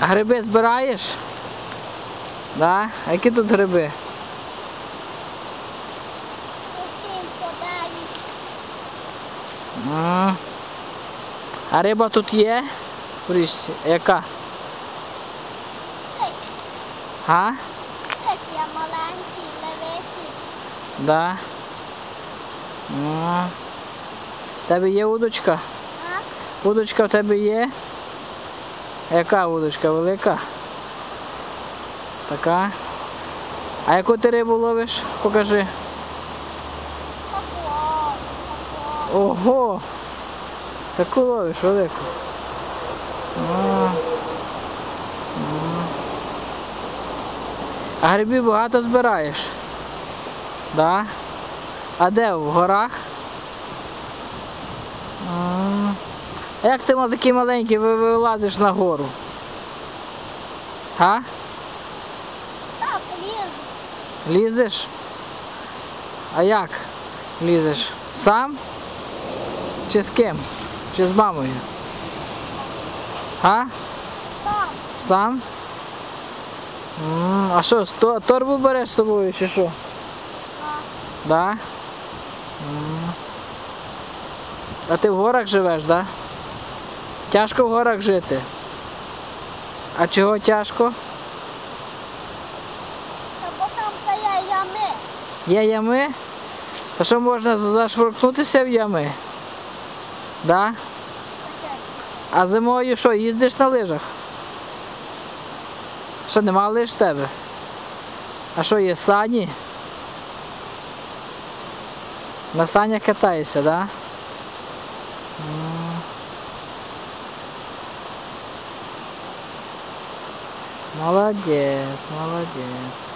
А гриби збираєш? Да? А які тут гриби? Подарить. А риба тут є? В річці? Яка? Сик, А? сик я маленький, левикий. Да. В тебе є удочка? А? Удочка в тебе є? Яка удочка? Велика? Така? А яку ти рибу ловиш? Покажи. Ого! Таку ловиш велику. А. Грибів багато збираєш? Да? А де? В горах? А. Як ти такий маленький ви- вилазиш на гору? А? Так, лізу. Лізеш? А як лізеш? Сам? Чи з ким? Чи з мамою? А? Сам. Сам? А що, торбу береш з собою чи що? А, Да? А ти в горах живеш, да? Тяжко в горах жити. А чого тяжко? та бо там та є ями. Є ями? Та що можна зашваркнутися в ями? Да? А зимою що, їздиш на лижах? Що, нема лиж в тебе? А що, є сані? На санях катаєшся, да? М. Молодець, молодець.